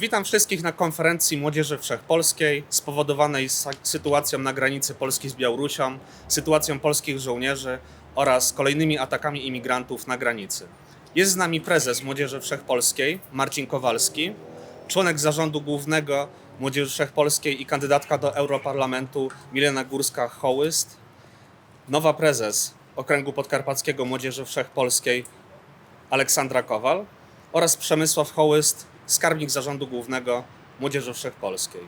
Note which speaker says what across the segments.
Speaker 1: Witam wszystkich na konferencji Młodzieży Wszechpolskiej spowodowanej sytuacją na granicy Polski z Białorusią, sytuacją polskich żołnierzy oraz kolejnymi atakami imigrantów na granicy. Jest z nami prezes Młodzieży Wszechpolskiej Marcin Kowalski, członek zarządu głównego Młodzieży Wszechpolskiej i kandydatka do Europarlamentu Milena Górska-Hołyst, nowa prezes Okręgu Podkarpackiego Młodzieży Wszechpolskiej Aleksandra Kowal oraz Przemysław Hołyst, skarbnik zarządu głównego Młodzieży Wszechpolskiej.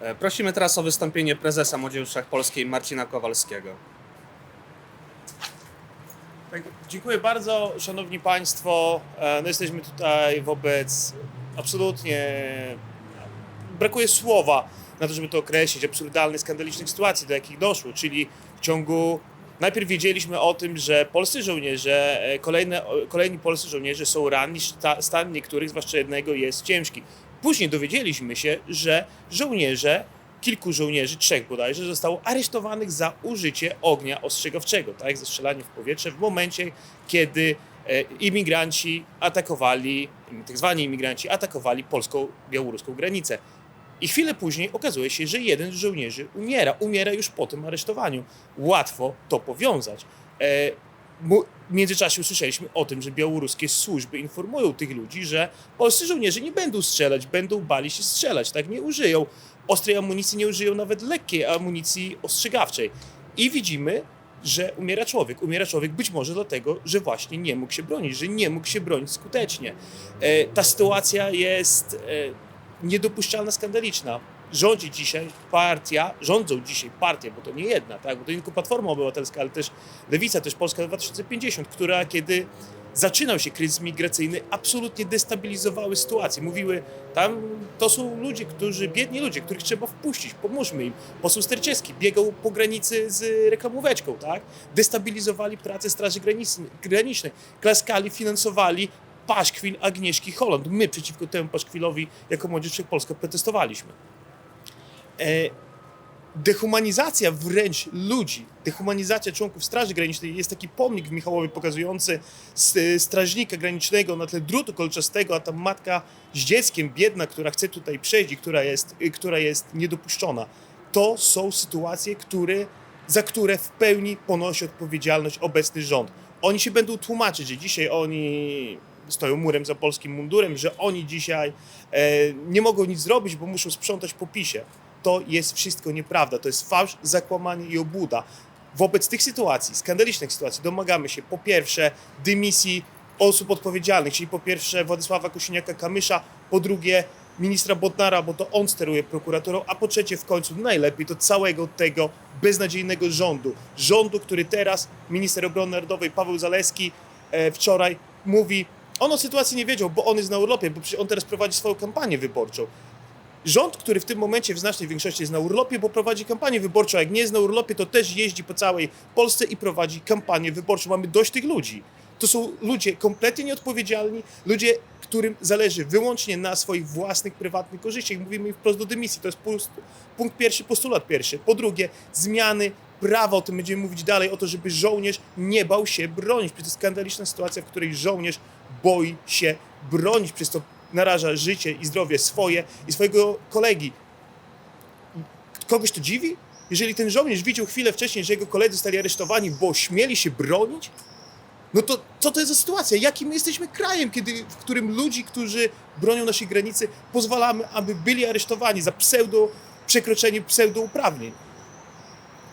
Speaker 1: E, Prosimy teraz o wystąpienie prezesa Młodzieży Wszechpolskiej Marcina Kowalskiego.
Speaker 2: Tak, dziękuję bardzo, szanowni państwo. E, No jesteśmy tutaj wobec absolutnie brakuje słowa na to, żeby to określić, absurdalnych, skandalicznych sytuacji, do jakich doszło, czyli w ciągu Najpierw wiedzieliśmy o tym, że polscy żołnierze, e, kolejne, kolejni polscy żołnierze są ranni, sta- stan niektórych, zwłaszcza jednego, jest ciężki. Później dowiedzieliśmy się, że żołnierze, kilku żołnierzy, trzech bodajże, zostało aresztowanych za użycie ognia ostrzegawczego, tak, za strzelanie w powietrze w momencie, kiedy e, imigranci atakowali, tak zwani imigranci atakowali polsko-białoruską granicę. I chwilę później okazuje się, że jeden z żołnierzy umiera. Umiera już po tym aresztowaniu. Łatwo to powiązać. E, w międzyczasie usłyszeliśmy o tym, że białoruskie służby informują tych ludzi, że polscy żołnierze nie będą strzelać, będą bali się strzelać, tak? Nie użyją ostrej amunicji, nie użyją nawet lekkiej amunicji ostrzegawczej. I widzimy, że umiera człowiek. Umiera człowiek być może dlatego, że właśnie nie mógł się bronić, że nie mógł się bronić skutecznie. E, ta sytuacja jest e, niedopuszczalna, skandaliczna. Rządzi dzisiaj partia, rządzą dzisiaj partie, bo to nie jedna, tak? bo to nie tylko Platforma Obywatelska, ale też Lewica, też Polska 2050, która kiedy zaczynał się kryzys migracyjny, absolutnie destabilizowały sytuację. Mówiły, tam to są ludzie, którzy, biedni ludzie, których trzeba wpuścić, pomóżmy im. Poseł Sterczewski biegał po granicy z reklamóweczką, tak? Destabilizowali pracę Straży Granicznej, klaskali, finansowali paszkwil Agnieszki Holland. My przeciwko temu paszkwilowi jako Młodzież Wszechpolska protestowaliśmy. E, dehumanizacja wręcz ludzi, dehumanizacja członków Straży Granicznej. Jest taki pomnik w Michałowie pokazujący strażnika granicznego na tle drutu kolczastego, a tam matka z dzieckiem, biedna, która chce tutaj przejść i która jest, y, która jest niedopuszczona. To są sytuacje, które, za które w pełni ponosi odpowiedzialność obecny rząd. Oni się będą tłumaczyć, że dzisiaj oni stoją murem za polskim mundurem, że oni dzisiaj e, nie mogą nic zrobić, bo muszą sprzątać po PiSie. To jest wszystko nieprawda. To jest fałsz, zakłamanie i obłuda. Wobec tych sytuacji, skandalicznych sytuacji, domagamy się po pierwsze dymisji osób odpowiedzialnych, czyli po pierwsze Władysława Kosiniaka-Kamysza, po drugie ministra Bodnara, bo to on steruje prokuraturą, a po trzecie w końcu najlepiej to całego tego beznadziejnego rządu. Rządu, który teraz minister obrony narodowej Paweł Zaleski e, wczoraj mówi, on o sytuacji nie wiedział, bo on jest na urlopie, bo przecież on teraz prowadzi swoją kampanię wyborczą. Rząd, który w tym momencie w znacznej większości jest na urlopie, bo prowadzi kampanię wyborczą, a jak nie jest na urlopie, to też jeździ po całej Polsce i prowadzi kampanię wyborczą. Mamy dość tych ludzi. To są ludzie kompletnie nieodpowiedzialni, ludzie, którym zależy wyłącznie na swoich własnych, prywatnych korzyściach. Mówimy im wprost do dymisji. To jest punkt pierwszy, postulat pierwszy. Po drugie, zmiany prawa, o tym będziemy mówić dalej, o to, żeby żołnierz nie bał się bronić. Przecież to jest skandaliczna sytuacja, w której żołnierz boi się bronić, przez to naraża życie i zdrowie swoje i swojego kolegi. Kogoś to dziwi? Jeżeli ten żołnierz widział chwilę wcześniej, że jego koledzy zostali aresztowani, bo śmieli się bronić, no to co to jest za sytuacja? Jakim my jesteśmy krajem, kiedy, w którym ludzi, którzy bronią naszej granicy, pozwalamy, aby byli aresztowani za pseudo przekroczenie pseudouprawnień?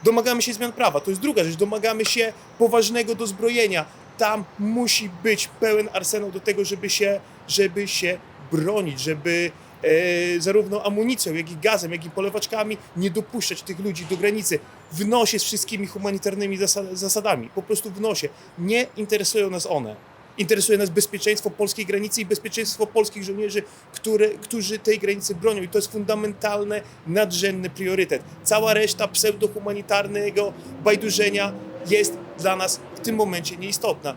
Speaker 2: Domagamy się zmian prawa. To jest druga rzecz. Domagamy się poważnego dozbrojenia. Tam musi być pełen arsenał do tego, żeby się, żeby się bronić, żeby e, zarówno amunicją, jak i gazem, jak i polewaczkami nie dopuszczać tych ludzi do granicy. W nosie z wszystkimi humanitarnymi zasa- zasadami. Po prostu w nosie. Nie interesują nas one. Interesuje nas bezpieczeństwo polskiej granicy i bezpieczeństwo polskich żołnierzy, które, którzy tej granicy bronią. I to jest fundamentalny, nadrzędny priorytet. Cała reszta pseudohumanitarnego bajdurzenia jest dla nas w tym momencie nieistotna.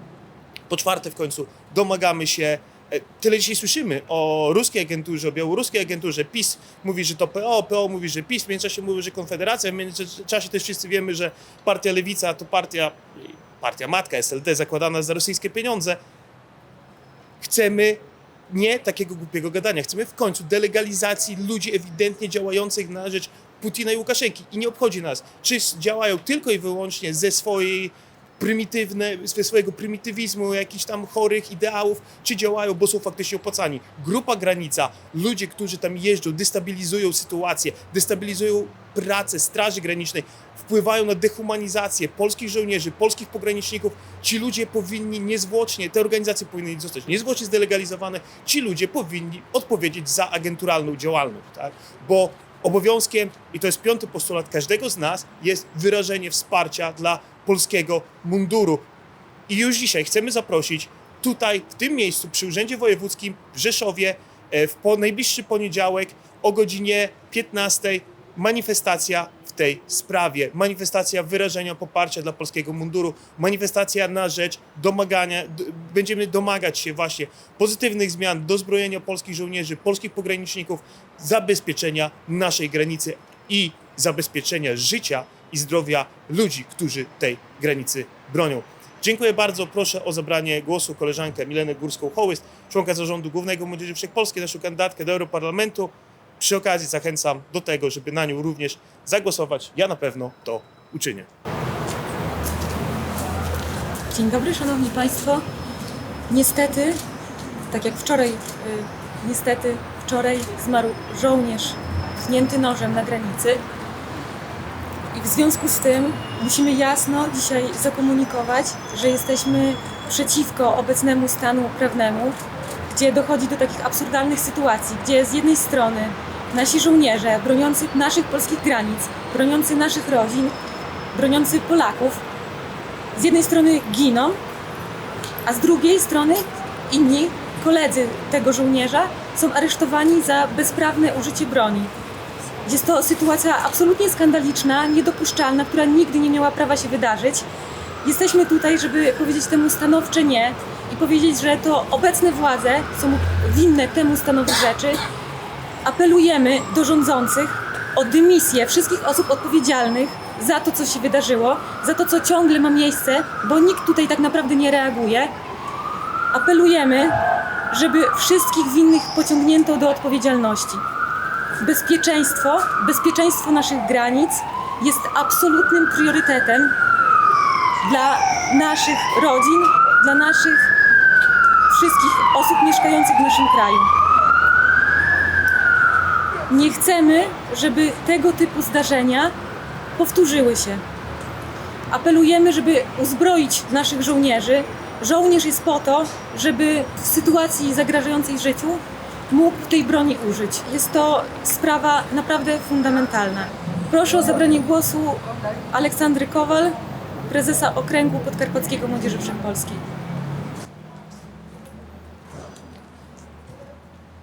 Speaker 2: Po czwarte w końcu domagamy się, e, tyle dzisiaj słyszymy o ruskiej agenturze, o białoruskiej agenturze, PiS mówi, że to PO, PO mówi, że PiS, w międzyczasie mówi, że Konfederacja, w międzyczasie też wszyscy wiemy, że partia Lewica to partia, partia matka SLD zakładana za rosyjskie pieniądze. Chcemy nie takiego głupiego gadania. Chcemy w końcu delegalizacji ludzi ewidentnie działających na rzecz Putina i Łukaszenki. I nie obchodzi nas, czy działają tylko i wyłącznie ze swojej prymitywne, ze swojego prymitywizmu, jakichś tam chorych ideałów, czy działają, bo są faktycznie opłacani. Grupa granica, ludzie, którzy tam jeżdżą, destabilizują sytuację, destabilizują pracę Straży Granicznej, wpływają na dehumanizację polskich żołnierzy, polskich pograniczników. Ci ludzie powinni niezwłocznie, te organizacje powinny zostać niezwłocznie zdelegalizowane, ci ludzie powinni odpowiedzieć za agenturalną działalność, tak? bo obowiązkiem, i to jest piąty postulat każdego z nas, jest wyrażenie wsparcia dla polskiego munduru. I już dzisiaj chcemy zaprosić tutaj, w tym miejscu, przy Urzędzie Wojewódzkim w Rzeszowie, e, w po, najbliższy poniedziałek o godzinie 15 manifestacja tej sprawie. Manifestacja wyrażenia poparcia dla polskiego munduru, manifestacja na rzecz domagania, będziemy domagać się właśnie pozytywnych zmian, dozbrojenia polskich żołnierzy, polskich pograniczników, zabezpieczenia naszej granicy i zabezpieczenia życia i zdrowia ludzi, którzy tej granicy bronią. Dziękuję bardzo. Proszę o zabranie głosu koleżankę Milenę Górską-Hołyst, członka zarządu Głównego Młodzieży Wszechpolskiej, naszą kandydatkę do Europarlamentu. Przy okazji zachęcam do tego, żeby na nią również zagłosować. Ja na pewno to uczynię.
Speaker 3: Dzień dobry, Szanowni Państwo. Niestety, tak jak wczoraj, y, niestety wczoraj zmarł żołnierz tchnięty nożem na granicy. I w związku z tym musimy jasno dzisiaj zakomunikować, że jesteśmy przeciwko obecnemu stanu prawnemu, gdzie dochodzi do takich absurdalnych sytuacji, gdzie z jednej strony nasi żołnierze broniący naszych polskich granic, broniący naszych rodzin, broniący Polaków, z jednej strony giną, a z drugiej strony inni koledzy tego żołnierza są aresztowani za bezprawne użycie broni. Jest to sytuacja absolutnie skandaliczna, niedopuszczalna, która nigdy nie miała prawa się wydarzyć. Jesteśmy tutaj, żeby powiedzieć temu stanowcze nie i powiedzieć, że to obecne władze są winne temu stanowi rzeczy. Apelujemy do rządzących o dymisję wszystkich osób odpowiedzialnych za to, co się wydarzyło, za to, co ciągle ma miejsce, bo nikt tutaj tak naprawdę nie reaguje. Apelujemy, żeby wszystkich winnych pociągnięto do odpowiedzialności. Bezpieczeństwo, bezpieczeństwo naszych granic jest absolutnym priorytetem dla naszych rodzin, dla naszych wszystkich osób mieszkających w naszym kraju. Nie chcemy, żeby tego typu zdarzenia powtórzyły się. Apelujemy, żeby uzbroić naszych żołnierzy. Żołnierz jest po to, żeby w sytuacji zagrażającej życiu mógł tej broni użyć. Jest to sprawa naprawdę fundamentalna. Proszę o zabranie głosu Aleksandry Kowal, prezesa Okręgu Podkarpackiego Młodzieży Wszechpolskiej.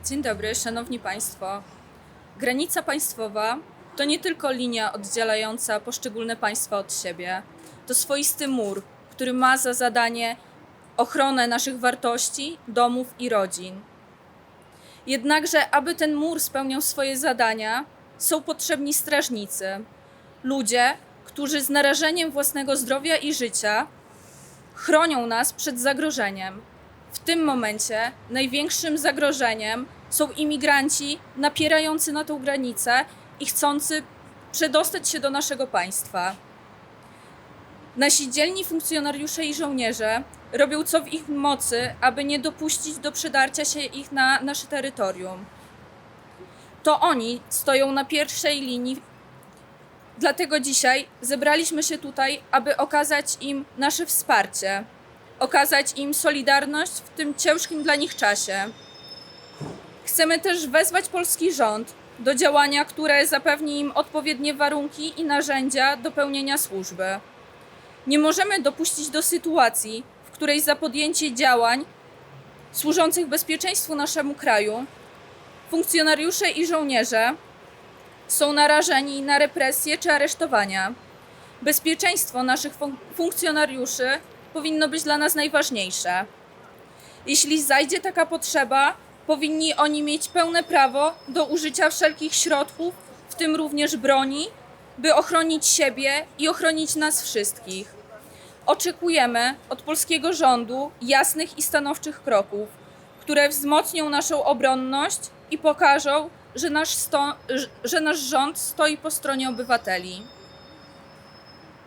Speaker 4: Dzień dobry, szanowni państwo. Granica państwowa to nie tylko linia oddzielająca poszczególne państwa od siebie. To swoisty mur, który ma za zadanie ochronę naszych wartości, domów i rodzin. Jednakże, aby ten mur spełniał swoje zadania, są potrzebni strażnicy. Ludzie, którzy z narażeniem własnego zdrowia i życia chronią nas przed zagrożeniem. W tym momencie największym zagrożeniem są imigranci napierający na tą granicę i chcący przedostać się do naszego państwa. Nasi dzielni funkcjonariusze i żołnierze robią co w ich mocy, aby nie dopuścić do przedarcia się ich na nasze terytorium. To oni stoją na pierwszej linii Dlatego dzisiaj zebraliśmy się tutaj, aby okazać im nasze wsparcie, okazać im solidarność w tym ciężkim dla nich czasie. Chcemy też wezwać polski rząd do działania, które zapewni im odpowiednie warunki i narzędzia do pełnienia służby. Nie możemy dopuścić do sytuacji, w której za podjęcie działań służących bezpieczeństwu naszemu kraju funkcjonariusze i żołnierze są narażeni na represje czy aresztowania. Bezpieczeństwo naszych fun- funkcjonariuszy powinno być dla nas najważniejsze. Jeśli zajdzie taka potrzeba, powinni oni mieć pełne prawo do użycia wszelkich środków, w tym również broni, by ochronić siebie i ochronić nas wszystkich. Oczekujemy od polskiego rządu jasnych i stanowczych kroków, które wzmocnią naszą obronność i pokażą, że nasz, sto, że nasz rząd stoi po stronie obywateli.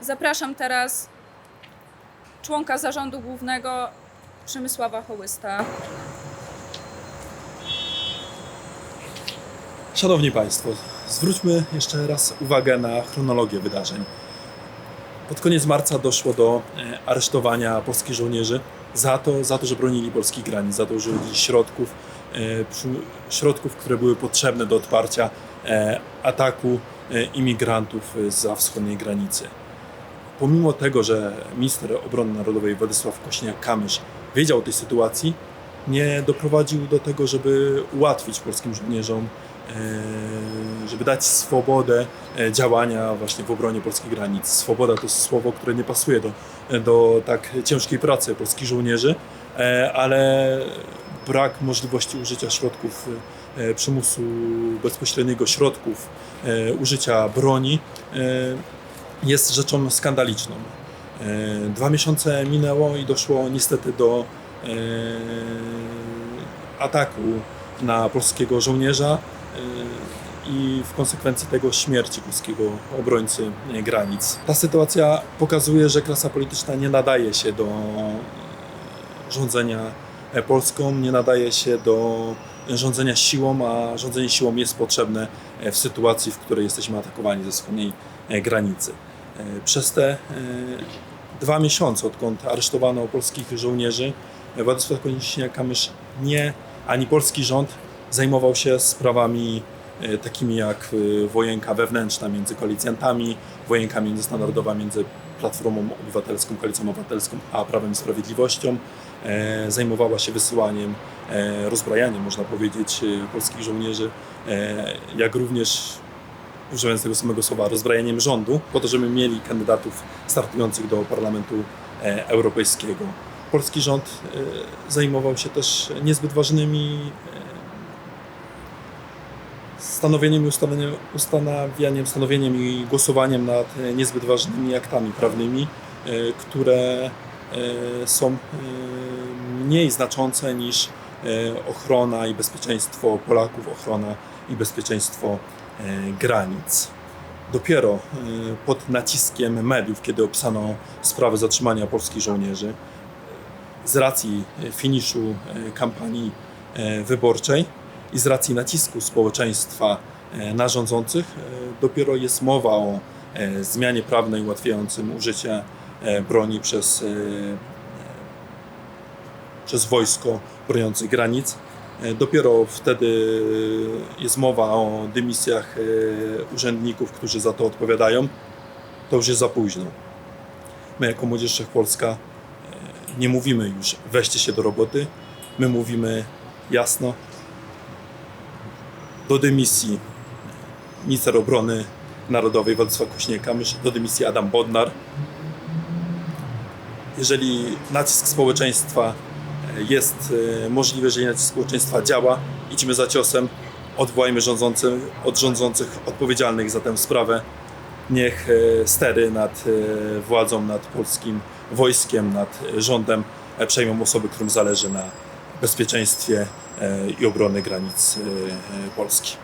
Speaker 4: Zapraszam teraz członka zarządu głównego Przemysława Hołysta.
Speaker 5: Szanowni Państwo, zwróćmy jeszcze raz uwagę na chronologię wydarzeń. Pod koniec marca doszło do e, aresztowania polskich żołnierzy za to, za to że bronili polskich granic, za to, że użyli środków, e, środków, które były potrzebne do odparcia e, ataku imigrantów za wschodniej granicy. Pomimo tego, że minister obrony narodowej Władysław Kośniak-Kamysz wiedział o tej sytuacji, nie doprowadził do tego, żeby ułatwić polskim żołnierzom e, żeby dać swobodę e, działania właśnie w obronie polskich granic. Swoboda to słowo, które nie pasuje do, do tak ciężkiej pracy polskich żołnierzy, e, ale brak możliwości użycia środków przymusu bezpośredniego, środków użycia broni jest rzeczą skandaliczną. Dwa miesiące minęło i doszło niestety do ataku na polskiego żołnierza e, i w konsekwencji tego śmierci polskiego obrońcy e, granic. Ta sytuacja pokazuje, że klasa polityczna nie nadaje się do e, rządzenia e, Polską, nie nadaje się do rządzenia siłą, a rządzenie siłą jest potrzebne e, w sytuacji, w której jesteśmy atakowani ze wschodniej e, granicy. Przez te dwa miesiące, odkąd aresztowano polskich żołnierzy, Władysław Konieśniak-Kamysz nie, ani polski rząd zajmował się sprawami e, takimi jak e, wojenka wewnętrzna między koalicjantami, wojenka międzynarodowa między Platformą Obywatelską, Koalicją Obywatelską, a Prawem i Sprawiedliwością. E, Zajmowała się wysyłaniem, rozbrajaniem, można powiedzieć, polskich żołnierzy, jak również używając tego samego słowa, rozbrajaniem rządu, po to, żeby mieli kandydatów startujących do Parlamentu Europejskiego. Polski rząd e, zajmował się też niezbyt ważnymi e, stanowieniem i ustanawianiem, stanowieniem i głosowaniem nad niezbyt ważnymi aktami prawnymi, e, które są mniej znaczące niż ochrona i bezpieczeństwo Polaków, ochrona i bezpieczeństwo granic. Dopiero pod naciskiem mediów, kiedy opisano sprawę zatrzymania polskich żołnierzy, z racji e, finiszu e, kampanii e, wyborczej i z racji nacisku społeczeństwa na rządzących, dopiero jest mowa o zmianie prawnej ułatwiającym użycie broni przez, przez wojsko broniące granic. Dopiero wtedy jest mowa o dymisjach urzędników, którzy za to odpowiadają. To już jest za późno. My jako Młodzież e, nie mówimy już weźcie się do roboty. My mówimy jasno do dymisji minister obrony narodowej Władysław Kośniak-Kamysz, do dymisji Adam Bodnar. Jeżeli nacisk społeczeństwa jest e, możliwy, jeżeli nacisk społeczeństwa działa, idźmy za ciosem, odwołajmy rządzących, od rządzących odpowiedzialnych za tę sprawę. Niech e, stery nad e, władzą, nad polskim wojskiem, nad rządem e, przejmą osoby, którym zależy na bezpieczeństwie e, i obrony granic e, Polski.